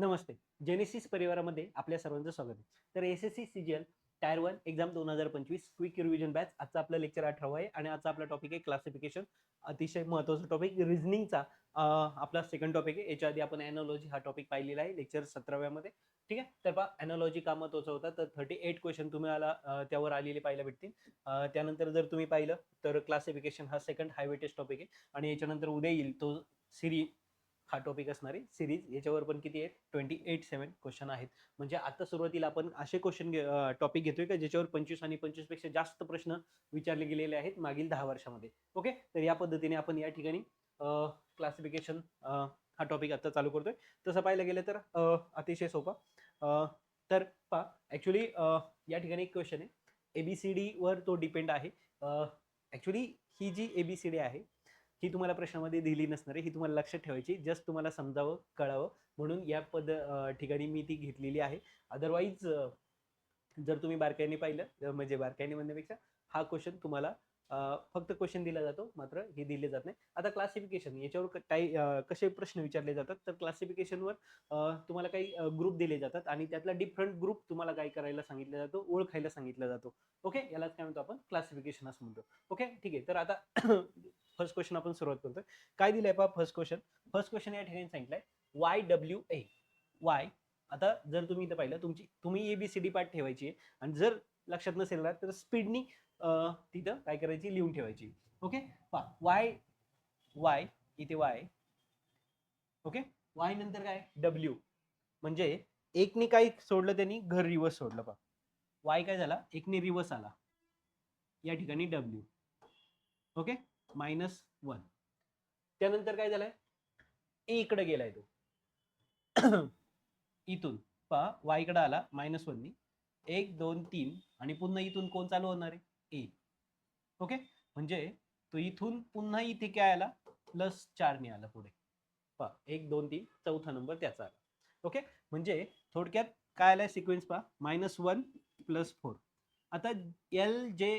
नमस्ते. Genesis परिवारामध्ये आपल्या सर्वांचं स्वागत आहे. तर S S C CGL tier one exam दोन हजार पंचवीस क्विक रिव्हिजन बॅच आजचा आपलं लेक्चर अठरावा आहे आणि आजचा आपला टॉपिक आहे क्लासिफिकेशन अतिशय महत्त्वाचा टॉपिक रिझनिंगचा आपला सेकंड टॉपिक आहे. याच्या आधी आपण ॲनॉलॉजी हा टॉपिक पाहिलेला आहे लेक्चर सतराव्यामध्ये. ठीक आहे? तर पहा ॲनॉलॉजी का महत्त्वाचा होता? तर थर्टी एट क्वेश्चन तुम्हाला आला त्यावर आलेले पाहायला भेटतील. त्यानंतर जर तुम्ही पाहिलं तर क्लासिफिकेशन हा सेकंड हायवेटेस्ट टॉपिक आहे. आणि याच्यानंतर उद्या येईल तो सिरी हा टॉपिक असणारी सिरीज याच्यावर पण किती आहेत? ट्वेंटी एट सेवन क्वेश्चन आहेत. म्हणजे आता सुरुवातीला आपण असे क्वेश्चन टॉपिक घेतोय का? ज्याच्यावर पंचवीस आणि पंचवीसपेक्षा जास्त प्रश्न विचारले गेलेले आहेत मागील दहा वर्षामध्ये. ओके तर या पद्धतीने आपण या ठिकाणी क्लासिफिकेशन हा टॉपिक आता चालू करतोय. तसं पाहायला गेलं तर अतिशय सोपा. तर पहा ॲक्च्युली या ठिकाणी एक क्वेश्चन आहे. ए बी सी डीवर तो डिपेंड आहे. ॲक्च्युली ही जी ए बी सी डी आहे ही तुम्हाला प्रश्नामध्ये दिली नसणार आहे. ही तुम्हाला लक्षात ठेवायची जस्ट तुम्हाला समजावं कळावं. म्हणून या पद ठिकाणी मी ती घेतलेली आहे. अदरवाईज जर तुम्ही बारकाईने पाहिलं म्हणजे बारकाईने म्हणण्यापेक्षा हा क्वेश्चन तुम्हाला फक्त क्वेश्चन दिला जातो. मात्र हे दिले जात नाही. आता क्लासिफिकेशन याच्यावर काही कसे प्रश्न विचारले जातात? तर क्लासिफिकेशनवर तुम्हाला काही ग्रुप दिले जातात आणि त्यातला डिफरंट ग्रुप तुम्हाला काय करायला सांगितलं जातो? ओळखायला सांगितलं जातो. ओके यालाच काय म्हणतो आपण? क्लासिफिकेशन असं म्हणतो. ओके ठीक आहे. तर आता फर्स्ट क्वेश्चन आपण सुरुवात करतोय. काय दिलंय पहा फर्स्ट क्वेश्चन फर्स्ट क्वेश्चन या ठिकाणी सांगितलंय वाय डब्ल्यू ए वाय आता जर तुम्ही इथं पाहिलं तुमची तुम्ही ए बी सी डी पाठ ठेवायची आहे. आणि जर लक्षात नसेल ना तर स्पीडनी तिथं काय करायची? लिहून ठेवायची. ओके पहा वाय वाय इथे वाय ओके वाय नंतर काय? डब्ल्यू म्हणजे एकने काय सोडलं त्यांनी? घर रिवर्स सोडलं पहा. वाय काय झाला? एकने रिवर्स आला. या ठिकाणी डब्ल्यू ओके मायनस वन त्यानंतर काय झालंय? E ए इकडे गेलाय तो. इथून. पहा वाय इकडे आला मायनस वननी एक दोन तीन. आणि पुन्हा इथून कोण चालू होणार आहे? ए ओके म्हणजे तो इथून पुन्हा इथे काय आला? प्लस चारने आला पुढे. पहा एक दोन तीन. चौथा नंबर त्याचा आला. ओके म्हणजे थोडक्यात काय आलाय सिक्वेन्स पहा? मायनस वन प्लस फोर आता L J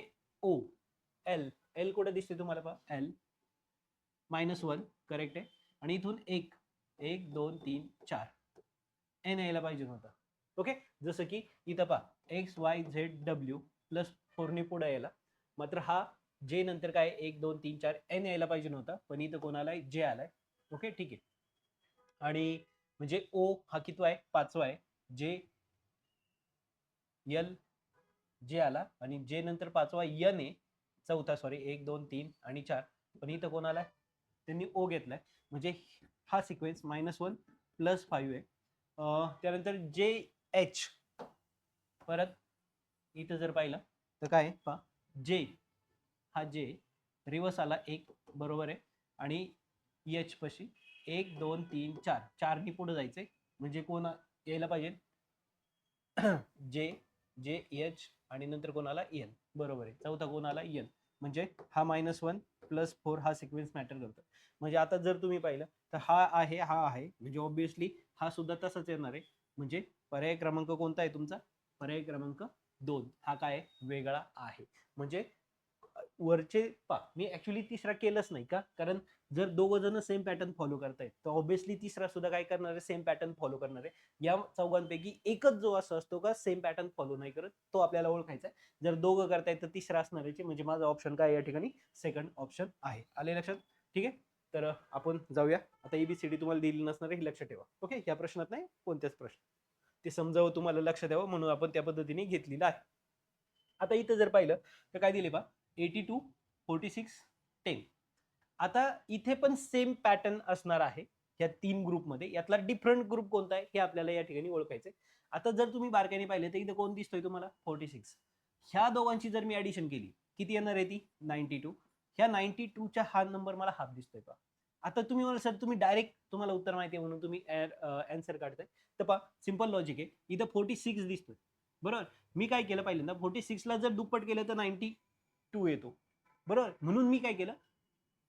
O L L कुठे दिसते तुम्हाला पहा? एल मायनस वन करेक्ट आहे. आणि इथून एक एक दोन तीन चार. एन यायला पाहिजे नव्हता. ओके जसं की इथं पहा. X Y Z W plus फोरने पुढे यायला. मात्र हा जे नंतर काय? एक दोन तीन चार एन यायला पाहिजे नव्हता. पण इथं कोणाला जे आलाय. ओके ठीक आहे. आणि म्हणजे ओ हा कितवा आहे? पाचवा आहे. जे यल जे आला. आणि जे नंतर पाचवा यन आहे. चौथा सॉरी एक दोन तीन आणि चार. पण इथं कोणाला? त्यांनी ओ घेतलाय. म्हणजे हा sequence minus one plus five आहे. त्यानंतर जे एच परत इथं जर पाहिलं तर काय आहे? जे हा जे रिवर्स आला एक बरोबर आहे. आणि एच पशी एक दोन तीन चार. चारनी पुढे जायचंय. म्हणजे कोण यायला पाहिजे? जे जे एच आणि नंतर कोणाला एन बरोबर आहे. चौथा कोणाला एन म्हणजे हा मायनस वन प्लस फोर हा सिक्वेन्स मॅटर करतो. म्हणजे आता जर तुम्ही पाहिलं तर हा आहे हा आहे. म्हणजे ऑब्विसली हा सुद्धा तसाच येणार आहे. म्हणजे पर्याय क्रमांक कोणता आहे तुमचा? पर्याय क्रमांक दोन. हा काय वेगळा आहे. म्हणजे वरचे पा मी ऍक्च्युली तिसरा केलंच नाही का? कारण जर दोघं जण सेम पॅटर्न फॉलो करतायत तर ऑब्व्हियसली तिसरा सुद्धा काय करणार आहे? सेम पॅटर्न फॉलो करणार आहे. या चौघांपैकी एकच जो असं असतो का सेम पॅटर्न फॉलो नाही करत. तो आपल्याला ओळखायचा आहे. जर दोघं करतायत तर तिसरा असणार आहे. म्हणजे माझा ऑप्शन काय या ठिकाणी? सेकंड ऑप्शन आहे. आले लक्षात? ठीक आहे? तर आपण जाऊया. आता एबीसीडी तुम्हाला दिली नसणार आहे हे लक्ष ठेवा. ओके? या प्रश्नात नाही कोणत्याच प्रश्न ते समजावं तुम्हाला लक्ष द्यावं म्हणून आपण त्या पद्धतीने घेतलेलं आहे. आता इथं जर पाहिलं तर काय दिले बा? Eighty two forty six ten आता इथे पण सेम पॅटर्न असणार आहे. या तीन ग्रुपमध्ये यातला डिफरंट ग्रुप कोणता आहे हे आपल्याला या ठिकाणी ओळखायचं आहे. आता जर तुम्ही बारकाईने पाहिले तर इथं कोण दिसतोय तुम्हाला? फोर्टी सिक्स ह्या दोघांची जर मी ऍडिशन केली किती येणार आहे ती? नाईन्टी टू ह्या नाईन्टी टूच्या हा नंबर मला हाफ दिसतोय पहा. आता तुम्ही मला सर तुम्ही डायरेक्ट तुम्हाला उत्तर माहिती आहे म्हणून तुम्ही अँसर काढताय. तर पहा सिंपल लॉजिक आहे. इथं फोर्टी सिक्स दिसतोय. बरोबर? मी काय केलं पाहिलं ना फोर्टी सिक्सला जर दुप्पट केलं तर नाईन्टी टू येतो. बरोबर? म्हणून मी काय केलं?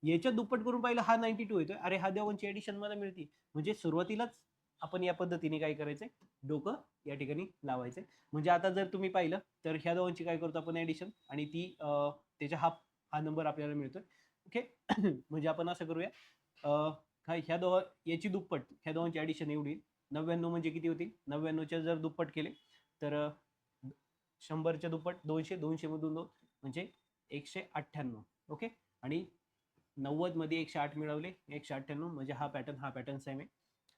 याच्या दुप्पट करून पाहिलं हा नाईन्टी टू येतोय. अरे हा देवांची ऍडिशन मला मिळते. म्हणजे सुरुवातीलाच आपण या पद्धतीने काय करायचंय? डोकं या ठिकाणी लावायचंय. म्हणजे आता जर तुम्ही पाहिलं तर ह्या दोघांची काय करतो आपण ऍडिशन आणि ती त्याच्या हा हा नंबर आपल्याला मिळतोय. ओके म्हणजे आपण असं करूया. काय ह्या दो याची दुप्पट ह्या दोघांची ॲडिशन एवढी नव्याण्णव म्हणजे किती होतील? नव्याण्णवच्या जर दुप्पट केले तर शंभरच्या दुप्पट दोनशे दोनशे मधून दोन म्हणजे एकशे अठ्ठ्याण्णव. ओके आणि नव्वदमध्ये एकशे आठ मिळवले एकशे अठ्ठ्याण्णव म्हणजे हा पॅटर्न हा पॅटर्न सेम आहे.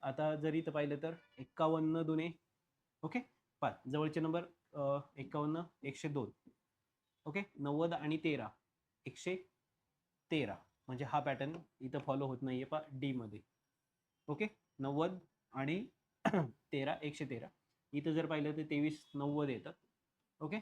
आता जर इथं पाहिलं तर एक्कावन्न दोने ओके पाच जवळचे नंबर एक्कावन्न एकशे दोन. ओके नव्वद आणि तेरा. एकशे तेरा. म्हणजे हा पॅटर्न इथं फॉलो होत नाहीये पा डीमध्ये ओके नव्वद आणि तेरा एकशे तेरा. इथं जर पाहिलं तर तेवीस नव्वद येतं ओके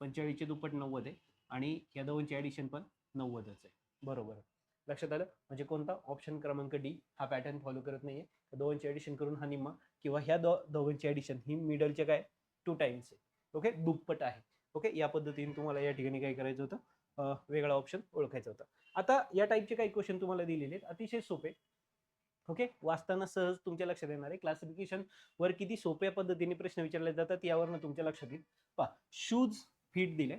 पंचेचाळीसचे दुप्पट नव्वद आहे. आणि या दोनचे ॲडिशन पण नव्वदच आहे. बरोबर. लक्षात आलं? म्हणजे कोणता? ऑप्शन क्रमांक डी हा पॅटर्न फॉलो करत नाहीये. दोघांची ॲडिशन करून हा निम्मा किंवा ह्या दो दोघांची ॲडिशन ही मिडलचे काय? टू टाइम्स आहे. ओके दुप्पट आहे. ओके या पद्धतीने तुम्हाला या ठिकाणी काय करायचं होतं? वेगळा ऑप्शन ओळखायचा होता. आता या टाईपचे काही क्वेश्चन तुम्हाला दिलेले आहेत. अतिशय सोपे. ओके वाचताना सहज तुमच्या लक्षात येणार आहे. क्लासिफिकेशन वर किती सोप्या पद्धतीने प्रश्न विचारले जातात यावरनं तुमच्या लक्षात येईल. पहा शूज फीट दिले.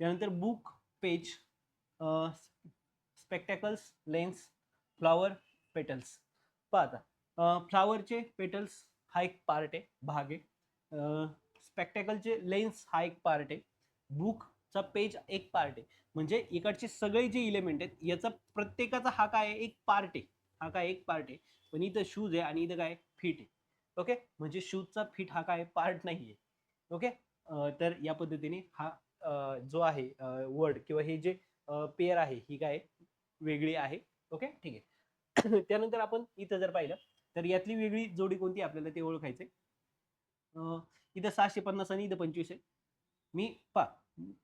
त्यानंतर book page spectacles lens flower petals. पाहता. आता फ्लावरचे पेटल्स हा एक पार्ट आहे भाग आहे. स्पेक्टॅकलचे लेन्स हा एक पार्ट आहे. बुकचा पेज एक पार्ट आहे. म्हणजे इकडचे सगळे जे इलेमेंट आहेत याचा प्रत्येकाचा हा काय आहे एक पार्ट आहे. हा काय एक पार्ट आहे. पण इथं शूज आहे आणि इथं काय फिट आहे. ओके? म्हणजे शूजचा फिट हा काय पार्ट नाही आहे. ओके? तर या पद्धतीने हा जो आहे वर्ड किंवा हे जे पेअर आहे ही काय वेगळी आहे. ओके ठीक आहे. त्यानंतर आपण इथं जर पाहिलं तर यातली वेगळी जोडी कोणती आपल्याला ते ओळखायचे इथं सहाशे पन्नास आणि इथं पंचवीस आहे. मी पा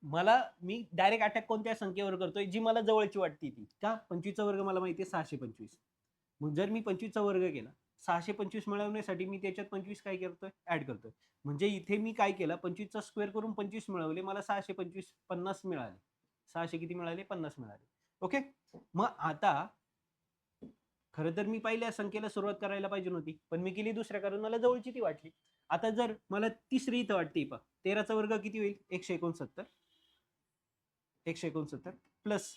मला मी डायरेक्ट अटॅक कोणत्या संख्येवर करतोय जी मला जवळची वाटते ती. का? पंचवीसचा वर्ग मला माहिती आहे सहाशे पंचवीस. मग जर मी पंचवीसचा वर्ग केला सहाशे पंचवीस मिळवण्यासाठी मी त्याच्यात पंचवीस काय करतोय? ऍड करतोय. म्हणजे इथे मी काय केलं पंचवीसचा स्क्वेअर करून पंचवीस मिळवले मला सहाशे पंचवीस पन्नास मिळाले. सहाशे किती मिळाले? पन्नास मिळाले. ओके? मग आता खरं तर मी पहिल्या संख्येला सुरुवात करायला पाहिजे नव्हती पण मी केली दुसऱ्या कारण मला जवळची ती वाटली. आता जर मला तिसरी इथं वाटते पा तेराचा वर्ग किती होईल? एकशे एकोणसत्तर. एकशे एकोणसत्तर प्लस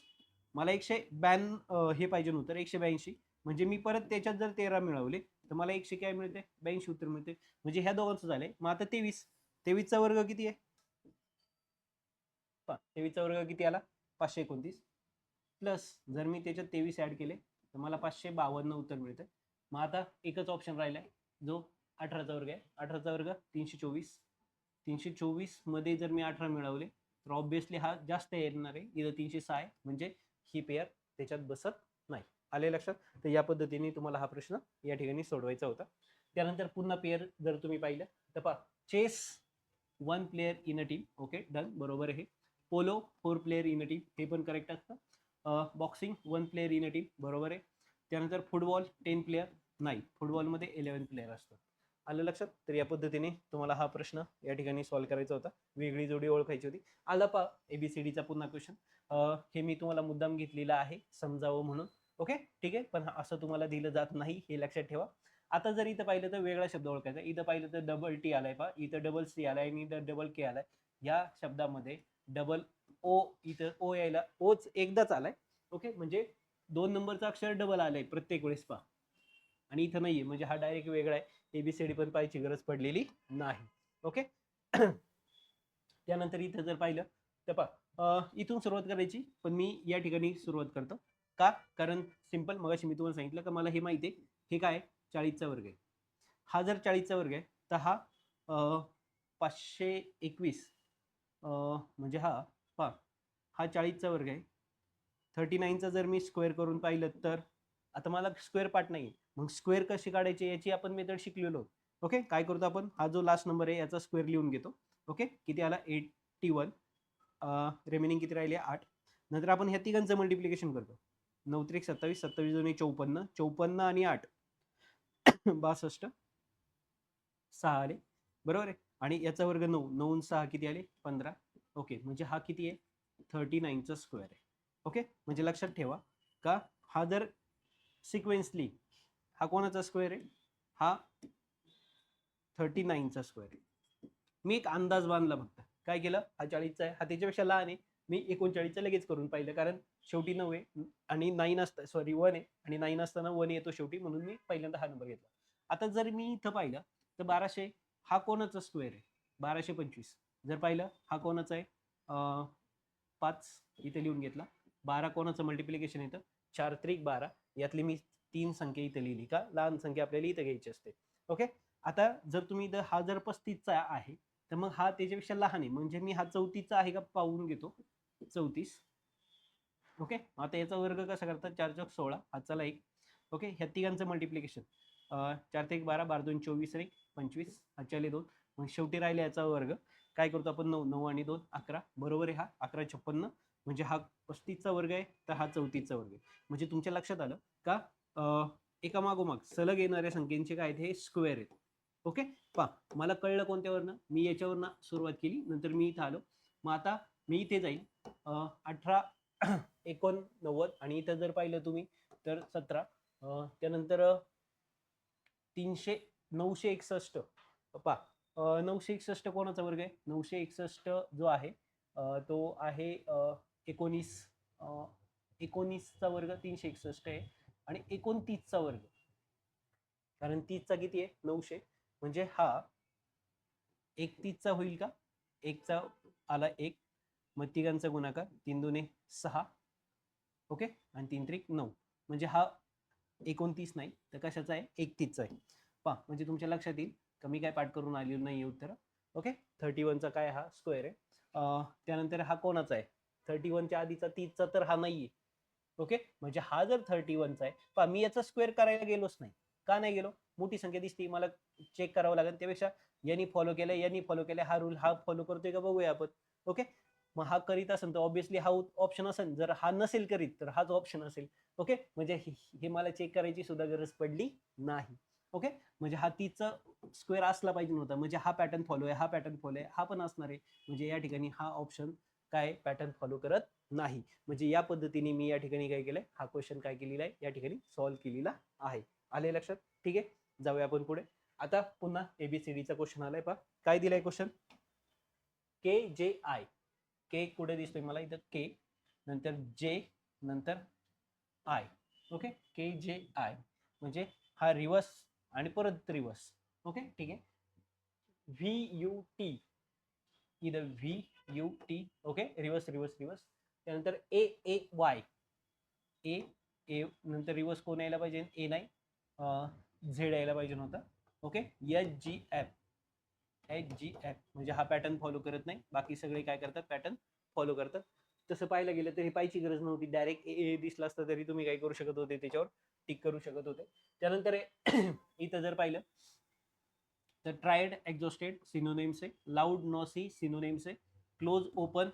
मला एकशे ब्याण्णव हे पाहिजे नव्हतं एकशे ब्याऐंशी. म्हणजे मी परत त्याच्यात जर तेरा मिळवले तर मला एकशे काय मिळते? ब्याऐंशी उत्तर मिळते. म्हणजे ह्या दोघांचं झालंय. मग आता तेवीस. तेवीसचा वर्ग किती आहे? पहा, तेवीसचा वर्ग किती आला? पाचशे एकोणतीस. प्लस जर मी त्याच्यात तेवीस ॲड केले तर मला पाचशे बावन्न उत्तर मिळतं मग आता एकच ऑप्शन राहिला आहे जो अठराचा वर्ग आहे. अठराचा वर्ग तीनशे चोवीस. तीनशे चोवीसमध्ये जर मी अठरा मिळवले तर ऑब्विसली हा जास्त येणार आहे. इथं तीनशे सहा आहे. म्हणजे ही पेअर त्याच्यात बसत नाही. आले लक्षात? तर या पद्धतीने तुम्हाला हा प्रश्न या ठिकाणी सोडवायचा होता. त्यानंतर पुन्हा पेअर जर तुम्ही पाहिलं तर पहा. Chess one player in a team okay done बरोबर आहे. Polo four player in a team हे पण करेक्ट असतं. Boxing one player in a team बरोबर आहे? त्यानंतर फुटबॉल टेन प्लेअर नाही फुटबॉलमध्ये इलेवन प्लेअर असतात. आलं लक्षात? तर या पद्धतीने तुम्हाला हा प्रश्न या ठिकाणी सॉल्व्ह करायचा होता. वेगळी जोडी ओळखायची होती. आला पा एबीसीडीचा पुन्हा क्वेश्चन हे मी तुम्हाला मुद्दाम घेतलेला आहे समजावं म्हणून. ओके ठीक आहे? पण असं तुम्हाला दिलं जात नाही हे लक्षात ठेवा. आता जर इथं पाहिलं तर वेगळा शब्द ओळखायचा. इथं पाहिलं तर डबल टी आलाय पा इथं डबल सी आलाय आणि इथं डबल के आलाय. या शब्दामध्ये डबल ओ इथं ओ यायला ओच एकदाच आलाय. ओके म्हणजे दोन नंबरचा अक्षर डबल आलाय प्रत्येक वेळेस पहा. आणि इथं नाहीये म्हणजे हा डायरेक्ट वेगळा आहे. एबीसीडी पण पाहायची गरज पडलेली नाही. ओके त्यानंतर इथं जर पाहिलं तर पहा इथून सुरुवात करायची पण मी या ठिकाणी सुरुवात करतो. का? कारण सिंपल मगाशी मी तुम्हाला सांगितलं का मला हे माहिती आहे. हे काय चाळीसचा वर्ग आहे. हा जर चाळीसचा वर्ग आहे तर हा पाचशे एकवीस म्हणजे हा पहा हा चाळीसचा वर्ग आहे. थर्टी नाईनचा जर मी स्क्वेअर करून पाहिलं तर आता मला स्क्वेअर पार्ट नाही मग स्क्वेअर कसे काढायचे याची आपण मेथड शिकलेलो. ओके काय करतो आपण? हा जो लास्ट नंबर आहे याचा स्क्वेअर लिहून घेतो. ओके किती आला? एट्टी वन रेमेनिंग किती राहिले? आठ. नंतर आपण ह्या तिघांचं मल्टिप्लिकेशन करतो. नऊ त्रिक सत्तावीस सत्तावीस दोन्ही चौपन्न. चौपन्न आणि आठ. बासष्ट. सहा आले. बरोबर आहे? आणि याचा वर्ग नऊ. नऊ सहा किती आले? पंधरा. ओके म्हणजे हा किती आहे? थर्टी नाईनचा स्क्वेअर आहे. ओके म्हणजे लक्षात ठेवा का हा जर सिक्वेन्सली हा कोणाचा स्क्वेअर आहे? हा थर्टी नाईनचा स्क्वेअर आहे. मी एक अंदाज बांधला फक्त. काय केलं? हा चाळीसचा आहे. हा त्याच्यापेक्षा लहान आहे. मी एकोणचाळीसचं लगेच करून पाहिलं कारण शेवटी नऊ आहे आणि नाईन असता सॉरी वन आहे. आणि नाईन असताना वन येतो शेवटी म्हणून मी पहिल्यांदा हा नंबर घेतला. आता जर मी इथं पाहिलं तर बाराशे हा कोणाचा स्क्वेअर आहे? बाराशे पंचवीस. जर पाहिलं हा कोणाचा आहे? पाच इथे लिहून घेतला. बारा कोणाचं मल्टिप्लिकेशन येतं चार त्रिक बारा. यातली मी तीन संख्या इथे लिहिली का? लहान संख्या आपल्याला इथं घ्यायची असते. ओके? आता जर तुम्ही इथं हा जर पस्तीसचा आहे तर मग हा त्याच्यापेक्षा लहान आहे. म्हणजे मी हा चौतीसचा आहे का? पाहून घेतो. चौतीस. ओके? आता याचा वर्ग कसा करतात? चार चौक सोळा. हाताला एक. ओके? ह्या तिघांचं मल्टिप्लिकेशन चार ते एक बारा बारा दोन चोवीस एक पंचवीस. हातच्याले दोन. मग शेवटी राहिले याचा वर्ग. काय करतो आपण? नऊ नऊ आणि दोन अकरा. बरोबर आहे हा? अकरा छप्पन्न. म्हणजे हा पस्तीसचा वर्ग आहे तर हा चौतीसचा वर्ग आहे. म्हणजे तुमच्या लक्षात आलं का? एका मागोमाग सलग येणाऱ्या संख्येचे काय आहेत? हे स्क्वेअर आहेत. ओके पा मला कळलं कोणत्यावरनं? मी याच्यावरनं सुरुवात केली नंतर मी इथं आलो. मग आता मी इथे जाईल. अठरा एकोणनव्वद आणि इथं जर पाहिलं तुम्ही तर सतरा. त्यानंतर तीनशे नऊशे एकसष्ट. पा नऊशे एकसष्ट कोणाचा वर्ग आहे? नऊशे एकसष्ट जो आहे तो आहे एकोणीस एकोणीसचा वर्ग तीनशे एकसष्ट आहे आणि एकोणतीसचा वर्ग. कारण तीसचा किती आहे? नऊशे. म्हणजे हा एकतीसचा होईल का? एकचा आला एक. मग तिघांचा गुणाकार तीन दोन्ही सहा. ओके? आणि तीन त्रिक नऊ. म्हणजे हा एकोणतीस नाही तर कशाचा आहे? एकतीसचा आहे. पा म्हणजे तुमच्या लक्षात येईल. कमी काय पाठ करून आली नाही उत्तर. ओके थर्टी वनचा काय हा स्क्वेअर आहे. त्यानंतर हा कोणाचा आहे? थर्टी वनच्या आधीचा तीसचा तर हा नाही ओके म्हणजे हा जर थर्टी वनचा आहे पा मी याचा स्क्वेअर करायला गेलोच नाही. का नाही गेलो? मोठी संख्या दिसते मला चेक करावं लागेल. त्यापेक्षा यांनी फॉलो केलं यांनी फॉलो केलं हा रूल हा फॉलो करतोय का बघूया आपण. ओके मग हा करीत असेल तर ऑब्विसली हा ऑप्शन असेल जर हा नसेल करीत तर हाच ऑप्शन असेल. ओके म्हणजे हे मला चेक करायची सुद्धा गरज पडली नाही. ओके? म्हणजे हा तीचा स्क्वेअर असला पाहिजे नव्हता. म्हणजे हा पॅटर्न फॉलो आहे हा पॅटर्न फॉलो आहे हा पण असणार आहे. म्हणजे या ठिकाणी हा ऑप्शन काय पॅटर्न फॉलो करत नाही. म्हणजे या पद्धतीने मी या ठिकाणी काय केलंय? हा क्वेश्चन काय केलेला आहे? या ठिकाणी सॉल्व्ह केलेला आहे. आले लक्षात? ठीक आहे? जाऊया आपण पुढे. आता पुन्हा एबीसीडीचा क्वेश्चन आलाय पहा. काय दिलाय क्वेश्चन के जे आय के कुठे दिसतोय मला इथं? के नंतर जे नंतर आय ओके? के जे आय म्हणजे हा रिवर्स आणि परत रिवर्स ओके ठीक आहे? व्ही यू टी इथं V U T okay reverse reverse reverse त्यानंतर ए ए वाय ए ए नंतर रिवर्स कोण यायला पाहिजे? ए नाही. झेड यायला पाहिजे नव्हता. Okay H G F H G F म्हणजे हा पॅटर्न फॉलो करत नाही. बाकी सगळे काय करतात? पॅटर्न फॉलो करतात. तसं पाहायला गेलं तरी पाहायची गरज नव्हती. डायरेक्ट ए ए दिसला असता तरी तुम्ही काय करू शकत होते त्याच्यावर. टिक करू शकत होते. त्यानंतर इथं जर पाहिलं तर ट्रायड एक्झॉस्टेड सिनोनेम्स आहे. लाऊड नॉसी सिनोनेम्स आहे. क्लोज ओपन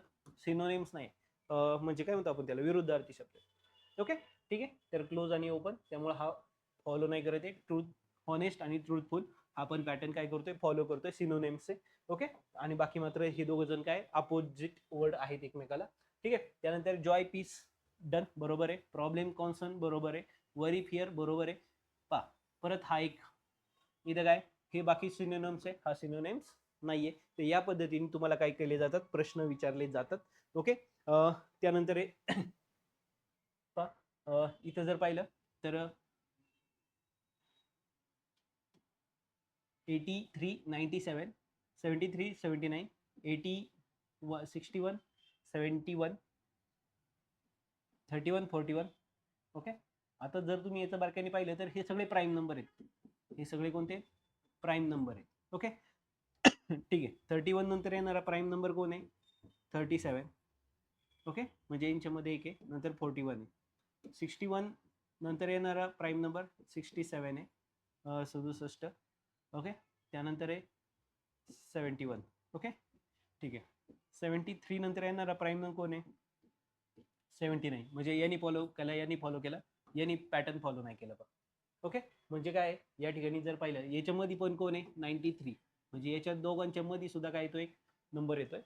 सिनोनेम्स नाही. म्हणजे काय म्हणतो आपण त्याला? विरुद्धार्थी शब्द ओके ठीक आहे? तर क्लोज आणि ओपन त्यामुळे हा फॉलो नाही करत आहे. ट्रूथ हॉनेस्ट आणि ट्रूथफुल आपण पॅटर्न काय करतोय? फॉलो करतोय. सिनोनेम्सचे ओके आणि बाकी मात्र हे दोघं जण काय? अपोजिट वर्ड आहेत एकमेकाला. ठीक आहे? त्यानंतर जॉय पीस डन बरोबर आहे. प्रॉब्लेम कॉन्सर्न बरोबर आहे. वरी फिअर बरोबर आहे. पा परत हा एक. इथं काय? हे बाकी सिनोनेम्स आहे. हा सिनोनेम्स नाहीये. तर या पद्धतीने तुम्हाला काय केले जातात? प्रश्न विचारले जातात. ओके? त्यानंतर इथं जर पाहिलं तर eighty three ninety seven seventy three seventy nine eighty व sixty one seventy one thirty one forty one okay आता जर तुम्ही याचं बारकाईने पाहिलं तर हे सगळे प्राईम नंबर आहेत. हे सगळे कोणते? प्राईम नंबर आहेत. ओके ठीक आहे. थर्टी वन नंतर येणारा प्राईम नंबर कोण आहे? थर्टी सेवन ओके म्हणजे यांच्यामध्ये एक आहे नंतर फोर्टी वन आहे. सिक्स्टी वन नंतर येणारा प्राईम नंबर सिक्स्टी सेवन आहे सदुसष्ट. ओके त्यानंतर आहे सेवन्टी वन ओके ठीक आहे. सेवन्टी थ्री नंतर येणारा प्राईम नंबर कोण आहे? सेवन्टी नाईन म्हणजे यांनी फॉलो केला यांनी फॉलो केला. यांनी पॅटर्न फॉलो नाही केलं बघ. ओके म्हणजे काय? या ठिकाणी जर पाहिलं याच्यामध्ये पण कोण आहे? नाईन्टी थ्री म्हणजे याच्या दोघांच्या मध्ये सुद्धा काय येतो एक नंबर येतोय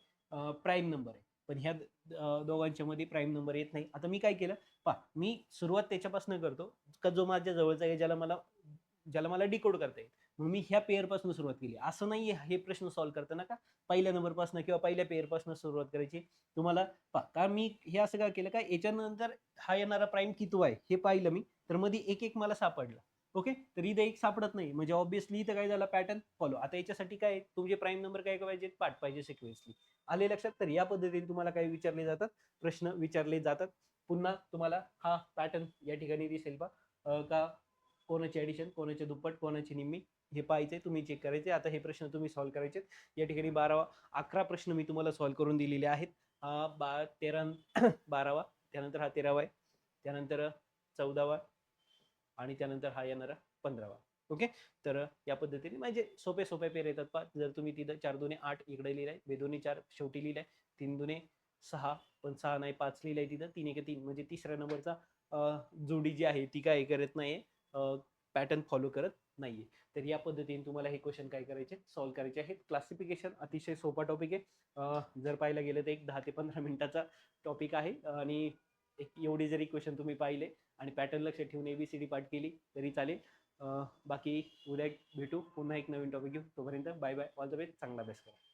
प्राईम नंबर आहे. पण ह्या दोघांच्या मध्ये प्राईम नंबर येत नाही. आता मी काय केलं? पा मी सुरुवात त्याच्यापासून करतो. का जो माझ्या जवळचा आहे ज्याला मला ज्याला मला डिकोड करता येईल. मग मी ह्या पेअरपासून सुरुवात केली. असं नाही हे प्रश्न सॉल्व्ह करताना का पहिल्या नंबरपासून किंवा पहिल्या पेअरपासून सुरुवात करायची? तुम्हाला पहा का मी हे असं का केलं का याच्यानंतर हा येणारा प्राईम किती आहे हे पाहिलं मी तर मध्ये एक एक मला सापडला. ओके तर इथं एक सापडत नाही. म्हणजे ऑब्विसली इथं काय झालं पॅटर्न फॉलो आता याच्यासाठी काय तुमचे प्राईम नंबर काय पाहिजे? पाठ पाहिजे सिक्वेन्सली आले लक्षात? तर या पद्धतीने तुम्हाला काय विचारले जातात? प्रश्न विचारले जातात. पुन्हा तुम्हाला हा पॅटर्न या ठिकाणी दिसेल बा का? कोणाची ऍडिशन कोणाचे दुप्पट कोणाची निम्मी? हे पाहायचे तुम्ही चेक करायचे आता हे प्रश्न तुम्ही सॉल्व्ह करायचे या ठिकाणी बारावा अकरा प्रश्न मी तुम्हाला सॉल्व्ह करून दिलेले आहेत. हा बा तेरा बारावा त्यानंतर हा तेरावा आहे. त्यानंतर चौदावा आणि त्यानंतर हा येणारा पंधरावा. ओके तर या पद्धतीने म्हणजे सोपे सोपे पेर येतात पा जर तुम्ही तिथं चार दोन्ही आठ इकडे लिहिलाय बेदोने चार शेवटी लिहिलाय तीन दुने सहा पण सहा नाही पाच लिहिलाय तिथं तीन एक तीन. म्हणजे तिसऱ्या नंबरचा जोडी जी आहे ती काय करत नाही पॅटर्न फॉलो करत. नाहीये. तर या पद्धतीने तुम्हाला हे क्वेश्चन काय करायचे? सॉल्व्ह करायचे आहेत. क्लासिफिकेशन अतिशय सोपा टॉपिक आहे. जर पाहायला गेलं तर एक दहा ते पंधरा मिनिटाचा टॉपिक आहे. आणि एक एवढे जरी क्वेश्चन तुम्ही पाहिले आणि पॅटर्न लक्ष ठेवून एबीसीडी पाठ केली तरी चालेल. बाकी उद्या भेटू. पुन्हा एक नवीन टॉपिक घेऊ. तोपर्यंत bye bye all the best चांगला अभ्यास करा.